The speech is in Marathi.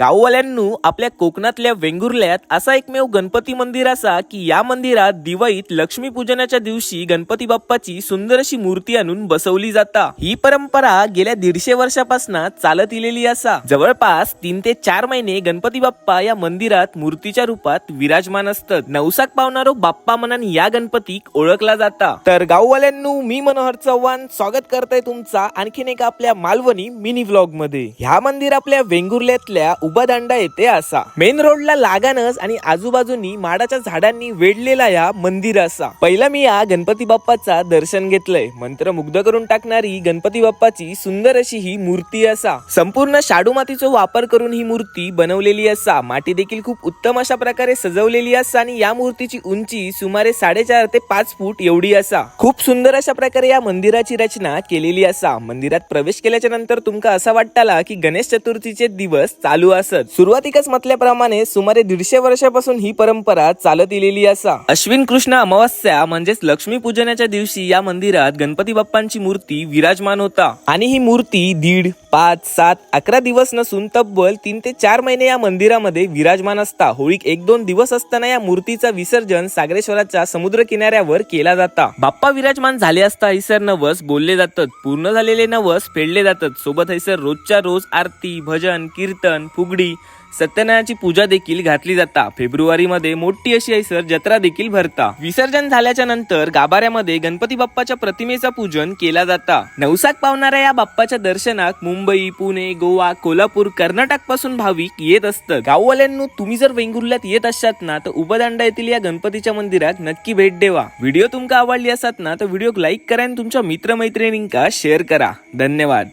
गाववाल्यांनो आपल्या कोकणातल्या वेंगुर्ल्यात असा एकमेव गणपती मंदिर असा की या मंदिरात दिवाळीत लक्ष्मी पूजनाच्या दिवशी गणपती बाप्पाची सुंदर अशी मूर्ती आणून बसवली जाता. ही परंपरा गेल्या दीडशे वर्षापासून चालत इलेली असा. जवळपास तीन ते चार महिने गणपती बाप्पा या मंदिरात मूर्तीच्या रूपात विराजमान असतात. नवसाक पावणारो बाप्पा म्हणून या गणपतीक ओळखला जाता. तर गाववाल्यांनो मी मनोहर चव्हाण स्वागत करताय तुमचा आणखीन एका आपल्या मालवणी मिनी व्लॉगमध्ये ह्या मंदिर आपल्या वेंगुर्ल्यातल्या उभादांडा येथे असा. मेन रोडला लागानच आणि आजूबाजूनी माडाच्या झाडांनी वेढलेला या मंदिर असा. पहिला मी या गणपती बाप्पाचा दर्शन घेतलंय. मंत्र मुग्ध करून टाकणारी गणपती बाप्पाची सुंदर अशी ही मूर्ती असा. संपूर्ण शाडू मातीचा वापर करून ही मूर्ती बनवलेली असा. माती देखील खूप उत्तम अशा प्रकारे सजवलेली असा आणि या मूर्तीची उंची सुमारे साडेचार ते पाच फूट एवढी असा. खूप सुंदर अशा प्रकारे या मंदिराची रचना केलेली असा. मंदिरात प्रवेश केल्याच्यानंतर तुमका असा वाटताला की गणेश चतुर्थीचे दिवस चालू असत. सुरुवातीकच म्हटल्याप्रमाणे सुमारे दीडशे वर्षापासून ही परंपरा चालत इलेली असा. अश्विन कृष्ण अमावस्या म्हणजेच लक्ष्मी पूजनाच्या दिवशी या मंदिरात गणपती बाप्पांची मूर्ती विराजमान होता. आणि ही मूर्ती दीड पाच सात अकरा दिवस नसून तब्बल तीन ते चार महिने या मंदिरामध्ये विराजमान असता. होळीक एक दोन दिवस असताना या मूर्तीचा विसर्जन सागरेश्वराच्या समुद्र किनाऱ्यावर केला जाता. बाप्पा विराजमान झाले असता हैसर नवस बोलले जातात. पूर्ण झालेले नवस फेडले जातात. सोबत हैसर रोजच्या रोज आरती भजन कीर्तन फुगडी सत्यनारायणाची पूजा देखील घातली जाता. फेब्रुवारीमध्ये मोठी अशी ऐसर जत्रा देखील भरता. विसर्जन झाल्याच्यानंतर गाभाऱ्यामध्ये गणपती बाप्पाच्या प्रतिमेचा पूजन केला जाता. नवसाक पावणाऱ्या या बाप्पाच्या दर्शनाक मुंबई पुणे गोवा कोल्हापूर कर्नाटकपासून भाविक येत असतं गाववाल्यांनो तुम्ही जर वेंगुर्ल्यात येत असतात ना तर उपदांडा येथील या गणपतीच्या मंदिरात नक्की भेट देवा. व्हिडिओ तुमका आवडली असतात ना तर व्हिडिओ लाईक करा आणि तुमच्या मित्रमैत्रिणींका शेअर करा. धन्यवाद.